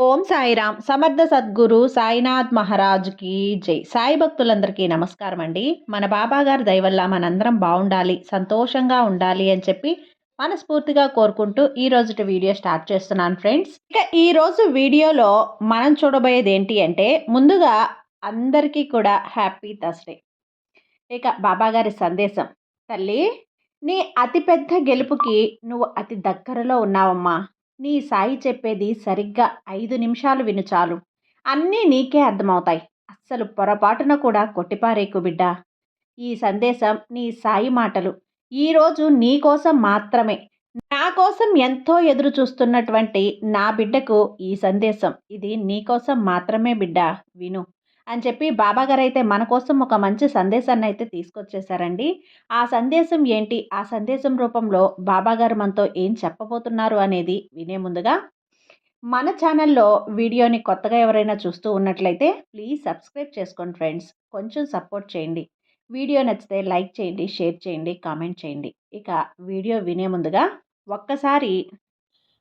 ఓం సాయిరామ్. సమర్థ సద్గురు సాయినాథ్ మహారాజ్కి జై. సాయి భక్తులందరికీ నమస్కారం అండి. మన బాబా గారి దయవల్ల మనందరం బాగుండాలి సంతోషంగా ఉండాలి అని చెప్పి మనస్ఫూర్తిగా కోరుకుంటూ ఈ రోజుటి వీడియో స్టార్ట్ చేస్తున్నాను ఫ్రెండ్స్. ఇక ఈ రోజు వీడియోలో మనం చూడబోయేది ఏంటి అంటే ముందుగా అందరికీ కూడా హ్యాపీ థర్స్డే. ఇక బాబా గారి సందేశం. తల్లి నీ అతిపెద్ద గెలుపుకి నువ్వు అతి దగ్గరలో ఉన్నావమ్మా. నీ సాయి చెప్పేది సరిగ్గా ఐదు నిమిషాలు విను చాలు. అన్నీ నీకే అర్థమవుతాయి. అస్సలు పొరపాటున కూడా కొట్టిపారేకు బిడ్డ. ఈ సందేశం నీ సాయి మాటలు. ఈరోజు నీ కోసం మాత్రమే. నా కోసం ఎంతో ఎదురు చూస్తున్నటువంటి నా బిడ్డకు ఈ సందేశం. ఇది నీ కోసం మాత్రమే బిడ్డ. విను. అని చెప్పి బాబాగారు అయితే మన కోసం ఒక మంచి సందేశాన్ని అయితే తీసుకొచ్చేసారండి. ఆ సందేశం ఏంటి? ఆ సందేశం రూపంలో బాబాగారు మనతో ఏం చెప్పబోతున్నారు అనేది వినే ముందుగా మన ఛానల్లో వీడియోని కొత్తగా ఎవరైనా చూస్తూ ఉన్నట్లయితే ప్లీజ్ సబ్స్క్రైబ్ చేసుకోండి ఫ్రెండ్స్. కొంచెం సపోర్ట్ చేయండి. వీడియో నచ్చితే లైక్ చేయండి షేర్ చేయండి కామెంట్ చేయండి. ఇక వీడియో వినే ముందుగా ఒక్కసారి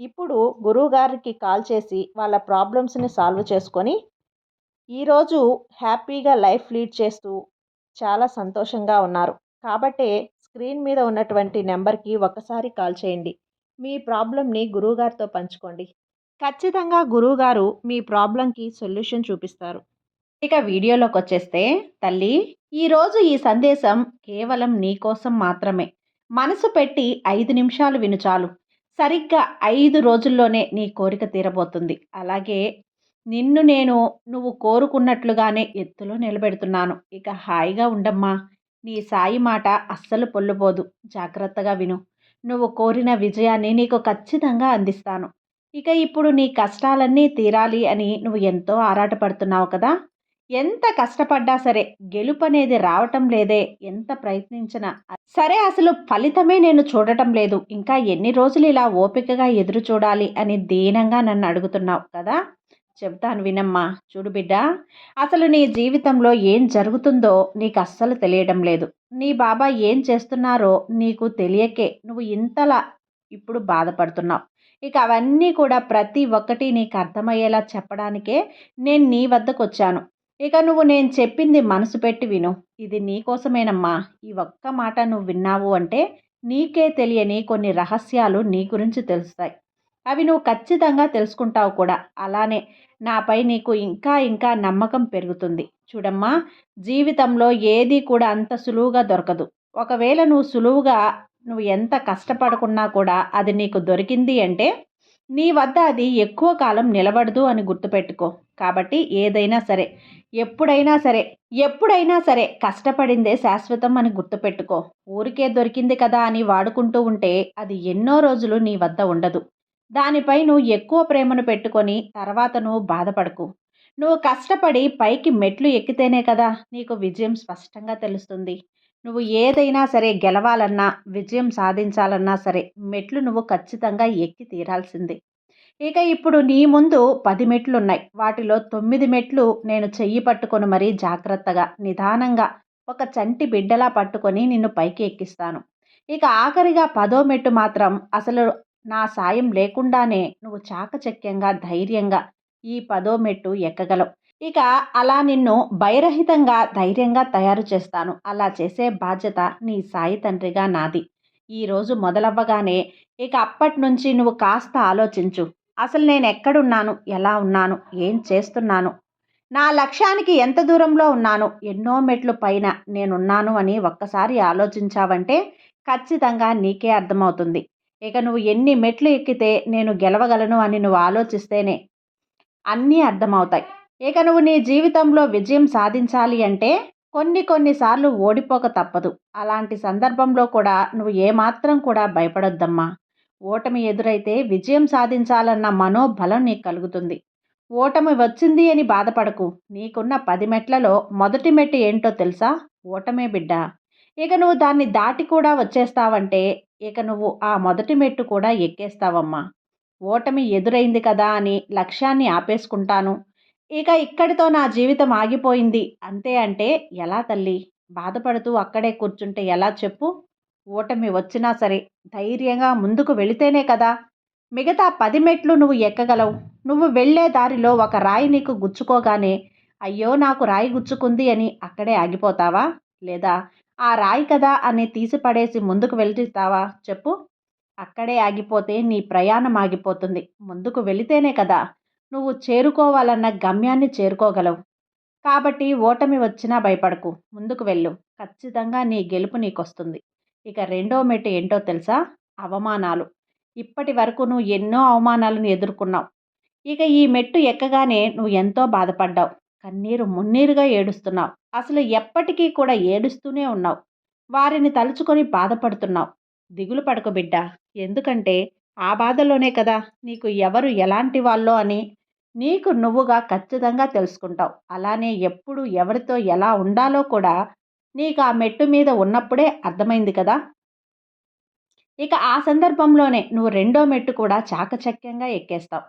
ఇప్పుడు గురువుగారికి కాల్ చేసి వాళ్ళ ప్రాబ్లమ్స్ని సాల్వ్ చేసుకొని ఈరోజు హ్యాపీగా లైఫ్ లీడ్ చేస్తూ చాలా సంతోషంగా ఉన్నారు. కాబట్టే స్క్రీన్ మీద ఉన్నటువంటి నెంబర్కి ఒకసారి కాల్ చేయండి. మీ ప్రాబ్లమ్ని గురువుగారితో పంచుకోండి. ఖచ్చితంగా గురువుగారు మీ ప్రాబ్లంకి సొల్యూషన్ చూపిస్తారు. ఇక వీడియోలోకి వచ్చేస్తే తల్లి ఈరోజు ఈ సందేశం కేవలం నీ కోసం మాత్రమే. మనసు పెట్టి ఐదు నిమిషాలు విను చాలు. సరిగ్గా ఐదు రోజుల్లోనే నీ కోరిక తీరబోతుంది. అలాగే నిన్ను నేను నువ్వు కోరుకున్నట్లుగానే ఎత్తులో నిలబెడుతున్నాను. ఇక హాయిగా ఉండమ్మా. నీ సాయి మాట అస్సలు పొల్లుపోదు జాగ్రత్తగా విను. నువ్వు కోరిన విజయాన్ని నీకు ఖచ్చితంగా అందిస్తాను. ఇక ఇప్పుడు నీ కష్టాలన్నీ తీరాలి అని నువ్వు ఎంతో ఆరాటపడుతున్నావు కదా? ఎంత కష్టపడ్డా సరే గెలుపు అనేది రావటం లేదే ఎంత ప్రయత్నించినా. సరే అసలు ఫలితమే నేను చూడటం లేదు. ఇంకా ఎన్ని రోజులు ఇలా ఓపికగా ఎదురు చూడాలి అని దీనంగా నన్ను అడుగుతున్నావు కదా? చెబుతాను వినమ్మా. చూడు బిడ్డ అసలు నీ జీవితంలో ఏం జరుగుతుందో నీకు అస్సలు తెలియడం లేదు. నీ బాబా ఏం చేస్తున్నారో నీకు తెలియకే నువ్వు ఇంతలా ఇప్పుడు బాధపడుతున్నావు. ఇక అవన్నీ కూడా ప్రతి ఒక్కటి నీకు అర్థమయ్యేలా చెప్పడానికే నేను నీ వద్దకు వచ్చాను ఇక నువ్వు నేను చెప్పింది మనసు పెట్టి విను. ఇది నీకోసమేనమ్మా ఈ ఒక్క మాట నువ్వు విన్నావు అంటే నీకే తెలియని కొన్ని రహస్యాలు నీ గురించి తెలుస్తాయి. అవి నువ్వు ఖచ్చితంగా తెలుసుకుంటావు కూడా. అలానే నాపై నీకు ఇంకా ఇంకా నమ్మకం పెరుగుతుంది. చూడమ్మా జీవితంలో ఏది కూడా అంత సులువుగా దొరకదు. ఒకవేళ నువ్వు సులువుగా నువ్వు ఎంత కష్టపడకున్నా కూడా అది నీకు దొరికింది అంటే నీ వద్ద అది ఎక్కువ కాలం నిలబడదు అని గుర్తుపెట్టుకో. కాబట్టి ఏదైనా సరే ఎప్పుడైనా సరే ఎప్పుడైనా సరే కష్టపడిందే శాశ్వతం అని గుర్తుపెట్టుకో. ఊరికే దొరికింది కదా అని వాడుకుంటూ ఉంటే అది ఎన్నో రోజులు నీ వద్ద ఉండదు. దానిపై నువ్వు ఎక్కువ ప్రేమను పెట్టుకొని తర్వాత నువ్వు బాధపడకు. నువ్వు కష్టపడి పైకి మెట్లు ఎక్కితేనే కదా నీకు విజయం స్పష్టంగా తెలుస్తుంది. నువ్వు ఏదైనా సరే గెలవాలన్నా విజయం సాధించాలన్నా సరే మెట్లు నువ్వు ఖచ్చితంగా ఎక్కి తీరాల్సిందే. ఇక ఇప్పుడు నీ ముందు పది మెట్లు ఉన్నాయి వాటిలో తొమ్మిది మెట్లు నేను చెయ్యి పట్టుకొని మరీ జాగ్రత్తగా నిదానంగా ఒక చంటి బిడ్డలా పట్టుకొని నిన్ను పైకి ఎక్కిస్తాను. ఇక ఆఖరిగా పదో మెట్టు మాత్రం అసలు నా సాయం లేకుండానే నువ్వు చాకచక్యంగా ధైర్యంగా ఈ పదో మెట్టు ఎక్కగలవు. ఇక అలా నిన్ను భయరహితంగా ధైర్యంగా తయారు చేస్తాను. అలా చేసే బాధ్యత నీ సాయి తండ్రిగా నాది. ఈరోజు మొదలవ్వగానే ఇక అప్పటి నుంచి నువ్వు కాస్త ఆలోచించు. అసలు నేను ఎక్కడున్నాను ఎలా ఉన్నాను? ఏం చేస్తున్నాను? నా లక్ష్యానికి ఎంత దూరంలో ఉన్నాను? ఎన్నో మెట్లు పైన నేనున్నాను అని ఒక్కసారి ఆలోచించావంటే ఖచ్చితంగా నీకే అర్థమవుతుంది. ఇక నువ్వు ఎన్ని మెట్లు ఎక్కితే నేను గెలవగలను అని నువ్వు ఆలోచిస్తేనే అన్నీ అర్థమవుతాయి. ఇక నువ్వు నీ జీవితంలో విజయం సాధించాలి అంటే కొన్ని కొన్నిసార్లు ఓడిపోక తప్పదు. అలాంటి సందర్భంలో కూడా నువ్వు ఏమాత్రం కూడా భయపడొద్దమ్మా. ఓటమి ఎదురైతే విజయం సాధించాలన్న మనోబలం నీకు కలుగుతుంది. ఓటమి వచ్చింది అని బాధపడకు. నీకున్న పది మెట్లలో మొదటి మెట్టు ఏంటో తెలుసా? ఓటమే బిడ్డ. ఇక నువ్వు దాన్ని దాటి కూడా వచ్చేస్తావంటే ఇక నువ్వు ఆ మొదటి మెట్టు కూడా ఎక్కేస్తావమ్మా. ఓటమి ఎదురైంది కదా అని లక్ష్యాన్ని ఆపేసుకుంటాను. ఇక ఇక్కడితో నా జీవితం ఆగిపోయింది. అంతే అంటే ఎలా తల్లి? బాధపడుతూ అక్కడే కూర్చుంటే ఎలా చెప్పు? ఓటమి వచ్చినా సరే ధైర్యంగా ముందుకు వెళితేనే కదా. మిగతా పది మెట్లు నువ్వు ఎక్కగలవు. నువ్వు వెళ్ళే దారిలో ఒక రాయి నీకు గుచ్చుకోగానే అయ్యో నాకు రాయి గుచ్చుకుంది అని అక్కడే ఆగిపోతావా? లేదా ఆ రాయి కదా అని తీసిపడేసి ముందుకు వెళ్తావా? చెప్పు. అక్కడే ఆగిపోతే నీ ప్రయాణం ఆగిపోతుంది. ముందుకు వెళితేనే కదా. నువ్వు చేరుకోవాలన్న గమ్యాన్ని చేరుకోగలవు. కాబట్టి ఓటమి వచ్చినా భయపడకు. ముందుకు వెళ్ళు. ఖచ్చితంగా నీ గెలుపు నీకొస్తుంది. ఇక రెండో మెట్టు ఏంటో తెలుసా? అవమానాలు. ఇప్పటి వరకు నువ్వు ఎన్నో అవమానాలను ఎదుర్కొన్నావు. ఇక ఈ మెట్టు ఎక్కగానే నువ్వు ఎంతో బాధపడ్డావు. కన్నీరు మున్నీరుగా ఏడుస్తున్నావు. అసలు ఎప్పటికీ కూడా ఏడుస్తూనే ఉన్నావు. వారిని తలుచుకొని బాధపడుతున్నావు. దిగులు పడకు బిడ్డ. ఎందుకంటే ఆ బాధలోనే కదా నీకు ఎవరు ఎలాంటి వాళ్ళో అని నీకు నువ్వుగా ఖచ్చితంగా తెలుసుకుంటావు. అలానే ఎప్పుడు ఎవరితో ఎలా ఉండాలో కూడా నీకు ఆ మెట్టు మీద ఉన్నప్పుడే అర్థమైంది కదా? ఇక ఆ సందర్భంలోనే నువ్వు రెండో మెట్టు కూడా చాకచక్యంగా ఎక్కేస్తావు.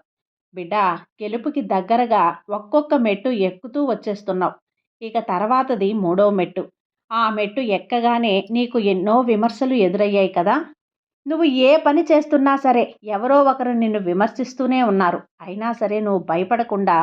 బిడ్డ గెలుపుకి దగ్గరగా ఒక్కొక్క మెట్టు ఎక్కుతూ వచ్చేస్తున్నావు. ఇక తర్వాతది మూడో మెట్టు. ఆ మెట్టు ఎక్కగానే నీకు ఎన్నో విమర్శలు ఎదురయ్యాయి కదా? నువ్వు ఏ పని చేస్తున్నా సరే ఎవరో ఒకరు నిన్ను విమర్శిస్తూనే ఉన్నారు. అయినా సరే నువ్వు భయపడకుండా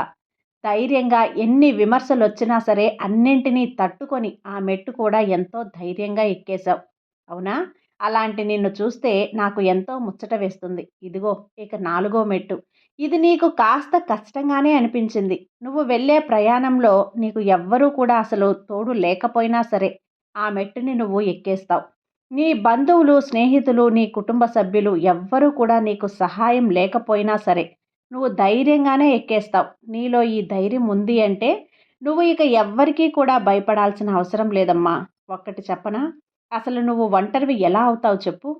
ధైర్యంగా ఎన్ని విమర్శలు వచ్చినా సరే అన్నింటినీ తట్టుకొని ఆ మెట్టు కూడా ఎంతో ధైర్యంగా ఎక్కేశావు. అవునా? అలాంటి నిన్ను చూస్తే నాకు ఎంతో ముచ్చట వేస్తుంది. ఇదిగో ఇక నాలుగో మెట్టు. ఇది నీకు కాస్త కష్టంగానే అనిపించింది. నువ్వు వెళ్ళే ప్రయాణంలో నీకు ఎవ్వరూ కూడా అసలు తోడు లేకపోయినా సరే ఆ మెట్టుని నువ్వు ఎక్కేస్తావు. నీ బంధువులు స్నేహితులు నీ కుటుంబ సభ్యులు ఎవ్వరూ కూడా నీకు సహాయం లేకపోయినా సరే నువ్వు ధైర్యంగానే ఎక్కేస్తావు. నీలో ఈ ధైర్యం ఉంది అంటే నువ్వు ఇక ఎవ్వరికీ కూడా భయపడాల్సిన అవసరం లేదమ్మా. ఒక్కటి చెప్పనా? అసలు నువ్వు ఒంటరివి ఎలా అవుతావు చెప్పు.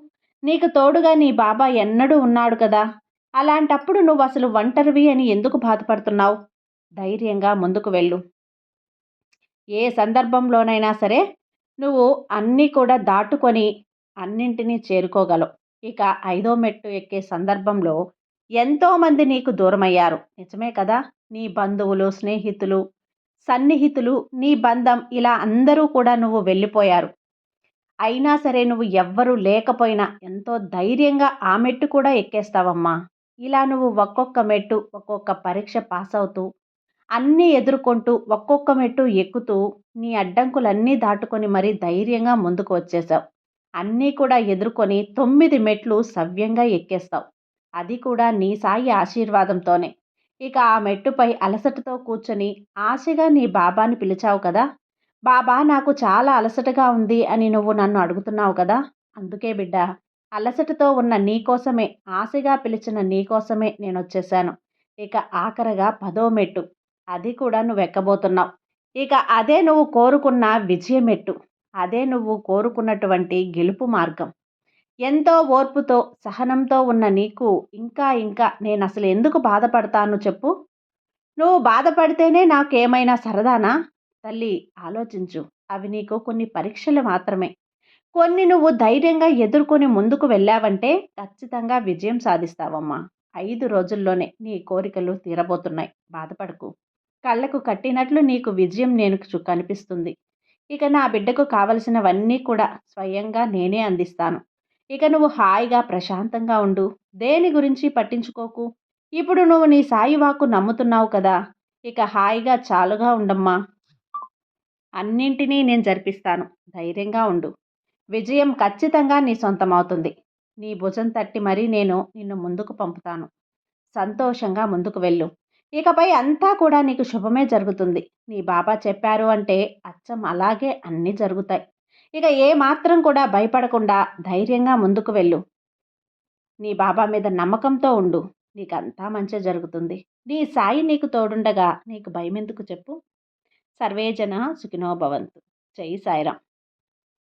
నీకు తోడుగా నీ బాబా ఎన్నడూ ఉన్నాడు కదా. అలాంటప్పుడు నువ్వు అసలు ఒంటరివి అని ఎందుకు బాధపడుతున్నావు? ధైర్యంగా ముందుకు వెళ్ళు. ఏ సందర్భంలోనైనా సరే నువ్వు అన్నీ కూడా దాటుకొని అన్నింటినీ చేరుకోగలవు. ఇక ఐదో మెట్టు ఎక్కే సందర్భంలో ఎంతోమంది నీకు దూరమయ్యారు. నిజమే కదా? నీ బంధువులు స్నేహితులు సన్నిహితులు నీ బంధం ఇలా అందరూ కూడా నువ్వు వెళ్ళిపోయారు. అయినా సరే నువ్వు ఎవ్వరూ లేకపోయినా ఎంతో ధైర్యంగా ఆ మెట్టు కూడా ఎక్కేస్తావమ్మా. ఇలా నువ్వు ఒక్కొక్క మెట్టు ఒక్కొక్క పరీక్ష పాస్ అవుతూ అన్నీ ఎదుర్కొంటూ ఒక్కొక్క మెట్టు ఎక్కుతూ నీ అడ్డంకులన్నీ దాటుకొని మరీ ధైర్యంగా ముందుకు వచ్చేసావు. అన్నీ కూడా ఎదుర్కొని తొమ్మిది మెట్లు సవ్యంగా ఎక్కేస్తావు. అది కూడా నీ సాయి ఆశీర్వాదంతోనే. ఇక ఆ మెట్టుపై అలసటతో కూర్చొని ఆశగా నీ బాబాని పిలిచావు కదా? బాబా నాకు చాలా అలసటగా ఉంది అని నువ్వు నన్ను అడుగుతున్నావు కదా? అందుకే బిడ్డ అలసటతో ఉన్న నీకోసమే ఆశగా పిలిచిన నీకోసమే నేను వచ్చేసాను ఇక ఆఖరగా పదో మెట్టు. అది కూడా నువ్వు ఎక్కబోతున్నావు ఇక అదే నువ్వు కోరుకున్న విజయమెట్టు. అదే నువ్వు కోరుకున్నటువంటి గెలుపు మార్గం. ఎంతో ఓర్పుతో సహనంతో ఉన్న నీకు ఇంకా ఇంకా నేను అసలు ఎందుకు బాధపడతాను చెప్పు. నువ్వు బాధపడితేనే నాకేమైనా సరదానా? తల్లి ఆలోచించు. అవి నీకు కొన్ని పరీక్షలు మాత్రమే. కొన్ని నువ్వు ధైర్యంగా ఎదుర్కొని ముందుకు వెళ్ళావంటే ఖచ్చితంగా విజయం సాధిస్తావమ్మా. ఐదు రోజుల్లోనే నీ కోరికలు తీరబోతున్నాయి. బాధపడకు. కళ్ళకు కట్టినట్లు నీకు విజయం నేను కనిపిస్తుంది. ఇక నా బిడ్డకు కావలసినవన్నీ కూడా స్వయంగా నేనే అందిస్తాను. ఇక నువ్వు హాయిగా ప్రశాంతంగా ఉండు. దేని గురించి పట్టించుకోకు? ఇప్పుడు నువ్వు నీ సాయి వాక్కు నమ్ముతున్నావు కదా? ఇక హాయిగా చాలుగా ఉండమ్మా. అన్నింటినీ నేను జరిపిస్తాను. ధైర్యంగా ఉండు. విజయం ఖచ్చితంగా నీ సొంతమవుతుంది. నీ భుజం తట్టి మరీ నేను నిన్ను ముందుకు పంపుతాను. సంతోషంగా ముందుకు వెళ్ళు. ఇకపై అంతా కూడా నీకు శుభమే జరుగుతుంది. నీ బాబా చెప్పారు అంటే అచ్చం అలాగే అన్నీ జరుగుతాయి. ఇక ఏ మాత్రం కూడా భయపడకుండా ధైర్యంగా ముందుకు వెళ్ళు. నీ బాబా మీద నమ్మకంతో ఉండు. నీకంతా మంచి జరుగుతుంది. నీ సాయి నీకు తోడుండగా నీకు భయం ఎందుకు చెప్పు సర్వేజన సుఖినోభవంతు జై సాయిరాం